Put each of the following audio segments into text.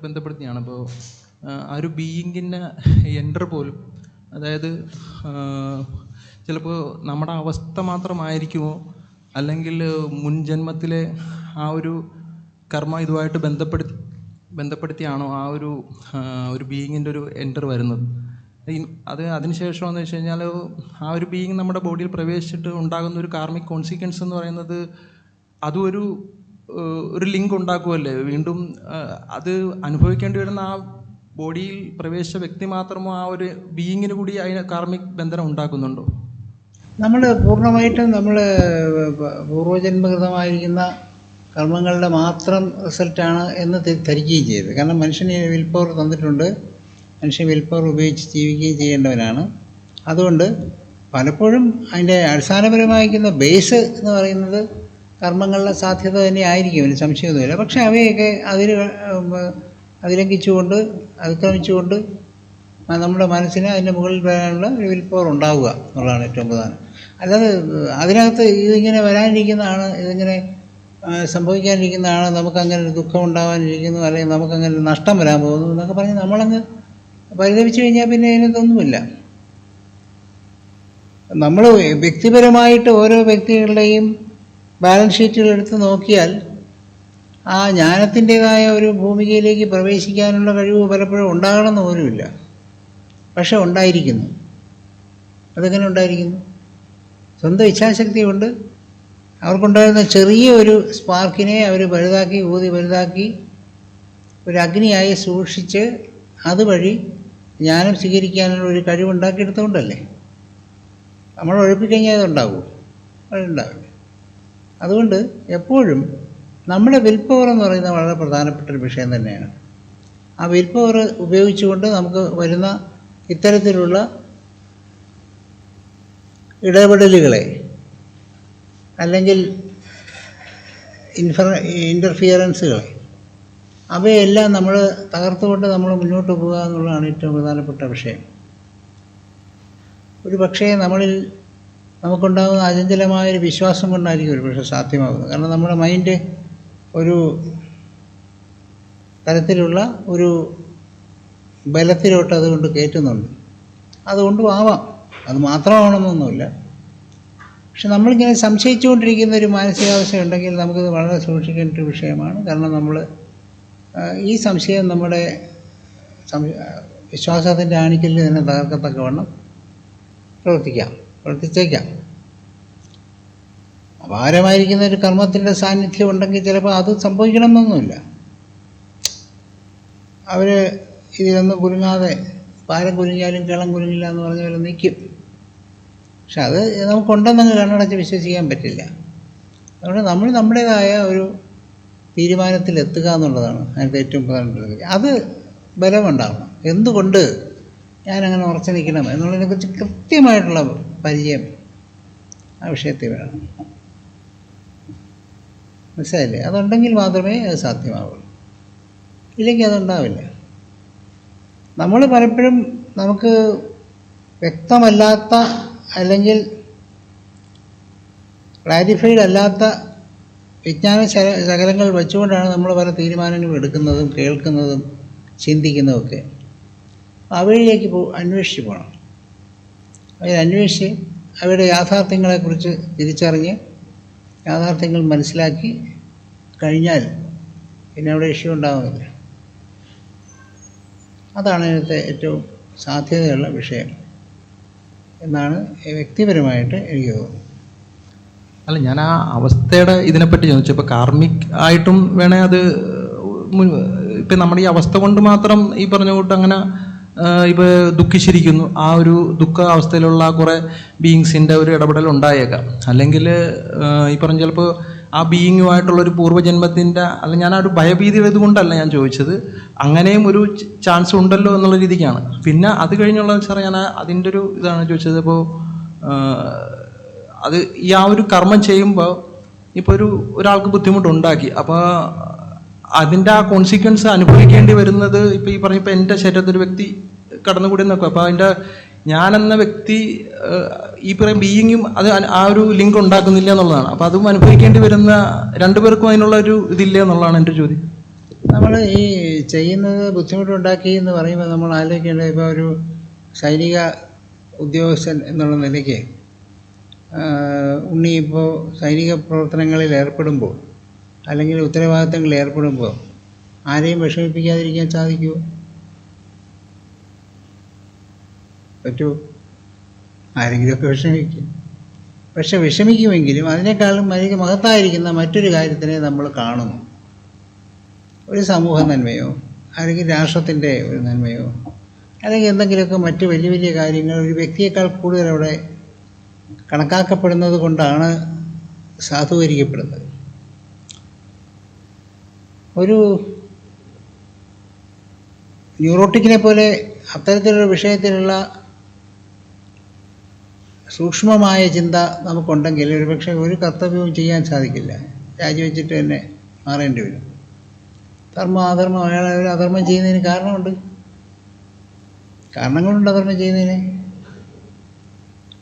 ഇതുമായിട്ട് ബന്ധപ്പെടുത്തിയാണ്. അപ്പോൾ ആ ഒരു ബീയിങ്ങിന്റെ എന്റർ പോലും അതായത് ചിലപ്പോൾ നമ്മുടെ അവസ്ഥ മാത്രമായിരിക്കുമോ? അല്ലെങ്കിൽ മുൻ ജന്മത്തിലെ ആ ഒരു കർമ്മ ഇതുമായിട്ട് ബന്ധപ്പെടുത്തി ബന്ധപ്പെടുത്തിയാണോ ആ ഒരു ഒരു ബീയിങ്ങിന്റെ ഒരു എന്റർ വരുന്നത്? അത് അതിനുശേഷം എന്ന് വെച്ച് കഴിഞ്ഞാൽ ആ ഒരു ബീയിങ് നമ്മുടെ ബോഡിയിൽ പ്രവേശിച്ചിട്ട് ഉണ്ടാകുന്ന ഒരു കാർമിക് കോൺസിക്വൻസ് എന്ന് പറയുന്നത് അതും ഒരു ഒരു ലിങ്ക് ഉണ്ടാക്കുമല്ലേ വീണ്ടും അത് അനുഭവിക്കേണ്ടി വരുന്ന ആ ബോഡിയിൽ പ്രവേശിച്ച വ്യക്തി മാത്രമോ ആ ഒരു ബീയിങ്ങിന് കൂടി അതിന് കാർമിക് ബന്ധനം ഉണ്ടാക്കുന്നുണ്ടോ? നമ്മൾ പൂർണമായിട്ടും നമ്മൾ പൂർവജന്മകൃതമായിരിക്കുന്ന കർമ്മങ്ങളുടെ മാത്രം റിസൾട്ടാണ് എന്ന് ധരിക്കുകയും ചെയ്തത് കാരണം മനുഷ്യന് വിൽ പവർ തന്നിട്ടുണ്ട്. മനുഷ്യൻ വിൽ പവർ ഉപയോഗിച്ച് ജീവിക്കുകയും ചെയ്യേണ്ടവനാണ്. അതുകൊണ്ട് പലപ്പോഴും അതിന്റെ അടിസ്ഥാനപരമായിരിക്കുന്ന ബേസ് എന്ന് പറയുന്നത് കർമ്മങ്ങളുടെ സാധ്യത തന്നെ ആയിരിക്കും അതിന് സംശയമൊന്നുമില്ല. പക്ഷേ അവയൊക്കെ അതിൽ അതിലംഘിച്ചുകൊണ്ട് അതിക്രമിച്ചുകൊണ്ട് നമ്മുടെ മനസ്സിന് അതിന്റെ മുകളിൽ വരാനുള്ള ഒരു വിൽപ്പവർ ഉണ്ടാവുക എന്നുള്ളതാണ് ഏറ്റവും പ്രധാനം. അല്ലാതെ അതിനകത്ത് ഇതിങ്ങനെ വരാനിരിക്കുന്നതാണ് ഇതിങ്ങനെ സംഭവിക്കാനിരിക്കുന്നതാണ് നമുക്കങ്ങനെ ഒരു ദുഃഖം ഉണ്ടാവാനിരിക്കുന്നു അല്ലെങ്കിൽ നമുക്കങ്ങനെ ഒരു നഷ്ടം വരാൻ പോകുന്നു എന്നൊക്കെ പറഞ്ഞ് നമ്മളങ്ങ് പരിതപിച്ചു കഴിഞ്ഞാൽ പിന്നെ അതിനകത്തൊന്നുമില്ല. നമ്മൾ വ്യക്തിപരമായിട്ട് ഓരോ വ്യക്തികളുടെയും ബാലൻസ് ഷീറ്റുകൾ എടുത്ത് നോക്കിയാൽ ആ ജ്ഞാനത്തിന്റെതായ ഒരു ഭൂമികയിലേക്ക് പ്രവേശിക്കാനുള്ള കഴിവ് പലപ്പോഴും ഉണ്ടാകണമെന്ന് പോലുമില്ല. പക്ഷെ ഉണ്ടായിരിക്കുന്നു. അതെങ്ങനെ ഉണ്ടായിരിക്കുന്നു? സ്വന്തം ഇച്ഛാശക്തി കൊണ്ട് അവർക്കുണ്ടായിരുന്ന ചെറിയ ഒരു സ്പാർക്കിനെ അവർ വലുതാക്കി ഊതി വലുതാക്കി ഒരു അഗ്നിയായി സൂക്ഷിച്ച് അതുവഴി ജ്ഞാനം സ്വീകരിക്കാനുള്ള ഒരു കഴിവുണ്ടാക്കിയെടുത്തുകൊണ്ടല്ലേ നമ്മൾ ഒഴിപ്പിക്കഴിഞ്ഞാൽ അതുണ്ടാവുമോ? അതുണ്ടാവില്ല. അതുകൊണ്ട് എപ്പോഴും നമ്മുടെ വിൽ പവർ എന്ന് പറയുന്നത് വളരെ പ്രധാനപ്പെട്ട ഒരു വിഷയം തന്നെയാണ്. ആ വിൽ പവർ ഉപയോഗിച്ചുകൊണ്ട് നമുക്ക് വരുന്ന ഇത്തരത്തിലുള്ള ഇടപെടലുകളെ അല്ലെങ്കിൽ ഇൻഫർ ഇന്റർഫിയറൻസുകളെ അവയെല്ലാം നമ്മൾ തകർത്തുകൊണ്ട് നമ്മൾ മുന്നോട്ട് പോകുക എന്നുള്ളതാണ് ഏറ്റവും പ്രധാനപ്പെട്ട വിഷയം. ഒരു പക്ഷേ നമ്മളിൽ നമുക്കുണ്ടാകുന്ന അചഞ്ചലമായൊരു വിശ്വാസം കൊണ്ടായിരിക്കും ഒരു പക്ഷേ സാധ്യമാകുന്നത്. കാരണം നമ്മുടെ മൈൻഡ് ഒരു തരത്തിലുള്ള ഒരു ബലത്തിലോട്ട് അതുകൊണ്ട് കയറ്റുന്നുണ്ട്. അതുകൊണ്ടും ആവാം. അത് മാത്രമാവണമെന്നൊന്നുമില്ല പക്ഷെ നമ്മളിങ്ങനെ സംശയിച്ചുകൊണ്ടിരിക്കുന്ന ഒരു മാനസികാവസ്ഥ ഉണ്ടെങ്കിൽ നമുക്കിത് വളരെ സൂക്ഷിക്കേണ്ട ഒരു വിഷയമാണ്. കാരണം നമ്മൾ ഈ സംശയം നമ്മുടെ വിശ്വാസത്തിന്റെ ആണിക്കലിൽ തന്നെ തകർക്കത്തക്കവണ്ണം പ്രവർത്തിക്കാം. പ്രവർത്തിച്ചേക്കാം. അപാരമായിരിക്കുന്ന ഒരു കർമ്മത്തിന്റെ സാന്നിധ്യം ഉണ്ടെങ്കിൽ ചിലപ്പോൾ അത് സംഭവിക്കണമെന്നൊന്നുമില്ല. അവർ ഇതിലൊന്നും കുരുങ്ങാതെ പാരം കുരുങ്ങിയാലും കിളം കുരുങ്ങില്ല എന്ന് പറഞ്ഞ പോലെ നിൽക്കും. പക്ഷെ അത് നമുക്കുണ്ടെന്നങ്ങ് കണ്ണടച്ച് വിശ്വസിക്കാൻ പറ്റില്ല. അതുകൊണ്ട് നമ്മൾ നമ്മുടേതായ ഒരു തീരുമാനത്തിൽ എത്തുക എന്നുള്ളതാണ് അതിന്റെ ഏറ്റവും പ്രധാനപ്പെട്ട അത് ബലമുണ്ടാവണം. എന്തുകൊണ്ട് ഞാനങ്ങനെ ഉറച്ചു നിൽക്കണം എന്നുള്ളതിനെക്കുറിച്ച് കൃത്യമായിട്ടുള്ള പരിചയം ആ വിഷയത്തിൽ വേണം. മനസ്സിലായില്ലേ? അതുണ്ടെങ്കിൽ മാത്രമേ അത് സാധ്യമാവുള്ളൂ. ഇല്ലെങ്കിൽ അതുണ്ടാവില്ല. നമ്മൾ പലപ്പോഴും നമുക്ക് വ്യക്തമല്ലാത്ത അല്ലെങ്കിൽ ക്ലാരിഫൈഡ് അല്ലാത്ത വിജ്ഞാന ശകലങ്ങൾ വെച്ചുകൊണ്ടാണ് നമ്മൾ പല തീരുമാനങ്ങളും എടുക്കുന്നതും കേൾക്കുന്നതും ചിന്തിക്കുന്നതുമൊക്കെ അവയിലേക്ക് പോ അന്വേഷിച്ച് പോകണം. അവർ അന്വേഷിച്ച് അവയുടെ യാഥാർത്ഥ്യങ്ങളെക്കുറിച്ച് തിരിച്ചറിഞ്ഞ് യാഥാർത്ഥ്യങ്ങൾ മനസ്സിലാക്കി കഴിഞ്ഞാൽ പിന്നെ അവിടെ ഇഷ്യൂ ഉണ്ടാകുന്നില്ല അതാണ് ഇതിനകത്തെ ഏറ്റവും സാധ്യതയുള്ള വിഷയം എന്നാണ് വ്യക്തിപരമായിട്ട് എനിക്ക് തോന്നുന്നത്. അല്ല ഞാൻ ആ അവസ്ഥയുടെ ഇതിനെപ്പറ്റി ചോദിച്ചു. ഇപ്പോൾ കാർമിക് ആയിട്ടും വേണേ അത് ഇപ്പം നമ്മുടെ ഈ അവസ്ഥ കൊണ്ട് മാത്രം ഈ പറഞ്ഞ കൂട്ട് അങ്ങനെ ഇപ്പോൾ ദുഃഖിച്ചിരിക്കുന്നു. ആ ഒരു ദുഃഖ അവസ്ഥയിലുള്ള കുറേ ബീയിങ്സിന്റെ ഒരു ഇടപെടൽ ഉണ്ടായേക്കാം. അല്ലെങ്കിൽ ഈ പറഞ്ഞ ചിലപ്പോൾ ആ ബീയിങ്ങുമായിട്ടുള്ള ഒരു പൂർവജന്മത്തിന്റെ അല്ല ഞാൻ ആ ഒരു ഭയഭീതിയുടെ ഇതുകൊണ്ടല്ല ഞാൻ ചോദിച്ചത്. അങ്ങനെയും ഒരു ചാൻസ് ഉണ്ടല്ലോ എന്നുള്ള രീതിക്കാണ്. പിന്നെ അത് കഴിഞ്ഞുള്ള സാറേ ഞാൻ അതിന്റെ ഒരു ഇതാണ് ചോദിച്ചത്. ഇപ്പോൾ അത് ഈ ആ ഒരു കർമ്മം ചെയ്യുമ്പോൾ ഇപ്പോൾ ഒരു ഒരാൾക്ക് ബുദ്ധിമുട്ടുണ്ടാക്കി. അപ്പോൾ അതിന്റെ ആ കോൺസിക്വൻസ് അനുഭവിക്കേണ്ടി വരുന്നത് ഇപ്പൊ ഈ പറഞ്ഞ ഇപ്പൊ എന്റെ ശരീരത്തിൽ ഒരു വ്യക്തി കടന്നുകൂടി നോക്കും അപ്പോൾ അതിന്റെ ഞാനെന്ന വ്യക്തി ഈ പറയും ബീയിങ്ങും അത് ആ ഒരു ലിങ്ക് ഉണ്ടാക്കുന്നില്ല എന്നുള്ളതാണ്. അപ്പോൾ അതും അനുഭവിക്കേണ്ടി വരുന്ന രണ്ടുപേർക്കും അതിനുള്ള ഒരു ഇതില്ല എന്നുള്ളതാണ് എന്റെ ചോദ്യം. നമ്മൾ ഈ ചെയ്യുന്നത് ബുദ്ധിമുട്ടുണ്ടാക്കി എന്ന് പറയുമ്പോൾ നമ്മൾ ആലോചിക്കേണ്ടത് ഇപ്പോൾ ഒരു സൈനിക ഉദ്യോഗസ്ഥൻ എന്നുള്ള നിലയ്ക്ക് ഉണ്ണി ഇപ്പോൾ സൈനിക പ്രവർത്തനങ്ങളിൽ ഏർപ്പെടുമ്പോൾ അല്ലെങ്കിൽ ഉത്തരവാദിത്തങ്ങളിൽ ഏർപ്പെടുമ്പോൾ ആരെയും വിഷമിപ്പിക്കാതിരിക്കാൻ സാധിക്കുമോ പറ്റുമോ ആരെങ്കിലുമൊക്കെ വിഷമിക്കും. പക്ഷെ വിഷമിക്കുമെങ്കിലും അതിനേക്കാളും വലിയ മഹത്തായിരിക്കുന്ന മറ്റൊരു കാര്യത്തിനെ നമ്മൾ കാണുന്നു. ഒരു സമൂഹ നന്മയോ അല്ലെങ്കിൽ രാഷ്ട്രത്തിന്റെ ഒരു നന്മയോ അല്ലെങ്കിൽ എന്തെങ്കിലുമൊക്കെ മറ്റ് വലിയ വലിയ കാര്യങ്ങൾ ഒരു വ്യക്തിയേക്കാൾ കൂടുതൽ അവിടെ കണക്കാക്കപ്പെടുന്നത് കൊണ്ടാണ് സാധൂകരിക്കപ്പെടുന്നത്. ഒരു ന്യൂറോട്ടിക്കിനെ പോലെ അത്തരത്തിലുള്ള വിഷയത്തിലുള്ള സൂക്ഷ്മമായ ചിന്ത നമുക്കുണ്ടെങ്കിൽ ഒരുപക്ഷെ ഒരു കർത്തവ്യവും ചെയ്യാൻ സാധിക്കില്ല. രാജിവെച്ചിട്ട് തന്നെ മാറേണ്ടി വരും. ധർമ്മ അധർമ്മം അയാൾ ഒരു അധർമ്മം ചെയ്യുന്നതിന് കാരണമുണ്ട്. കാരണങ്ങളുണ്ട് അധർമ്മം ചെയ്യുന്നതിന്.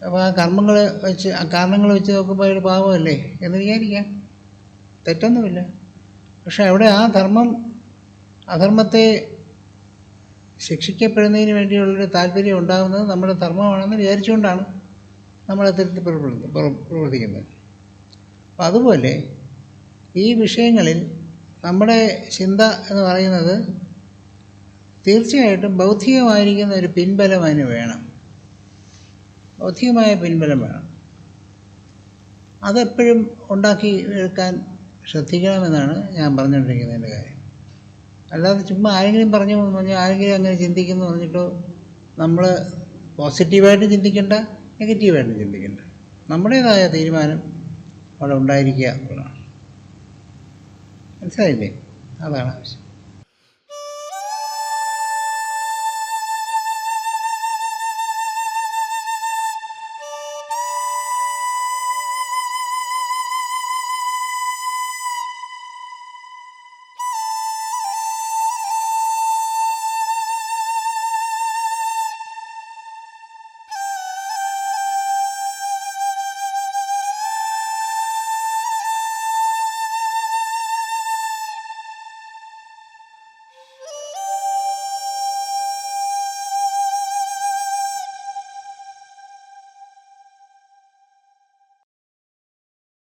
അപ്പോൾ ആ കർമ്മങ്ങൾ വെച്ച് ആ കാരണങ്ങൾ വെച്ച് നോക്കുമ്പോൾ അയാൾ പാവമല്ലേ എന്ന് വിചാരിക്കാം. തെറ്റൊന്നുമില്ല. പക്ഷെ അവിടെ ആ ധർമ്മം അധർമ്മത്തെ ശിക്ഷിക്കപ്പെടുന്നതിന് വേണ്ടിയുള്ളൊരു താല്പര്യം ഉണ്ടാകുന്നത് നമ്മുടെ ധർമ്മമാണെന്ന് വിചാരിച്ചുകൊണ്ടാണ് നമ്മൾ അത്തരത്തിൽ പ്രവർത്തി- പ്രവർ- പ്രവർത്തിക്കുന്നത്. അപ്പം അതുപോലെ ഈ വിഷയങ്ങളിൽ നമ്മുടെ ചിന്ത എന്ന് പറയുന്നത് തീർച്ചയായിട്ടും ബൗദ്ധികമായിരിക്കുന്ന ഒരു പിൻബലം അതിന് വേണം. ബൗദ്ധികമായ പിൻബലം വേണം. അതെപ്പോഴും ഉണ്ടാക്കി എടുക്കാൻ ശ്രദ്ധിക്കണമെന്നാണ് ഞാൻ പറഞ്ഞുകൊണ്ടിരിക്കുന്നതിന്റെ കാര്യം. അല്ലാതെ ചുമ്മാ ആരെങ്കിലും പറഞ്ഞു എന്ന് പറഞ്ഞാൽ ആരെങ്കിലും അങ്ങനെ ചിന്തിക്കുന്നു പറഞ്ഞിട്ടോ നമ്മൾ പോസിറ്റീവായിട്ട് ചിന്തിക്കേണ്ട നെഗറ്റീവായിട്ട് ചിന്തിക്കേണ്ട. നമ്മുടേതായ തീരുമാനം അവിടെ ഉണ്ടായിരിക്കുക എന്നുള്ളതാണ്. മനസ്സിലായില്ലേ? അതാണ് ആവശ്യം.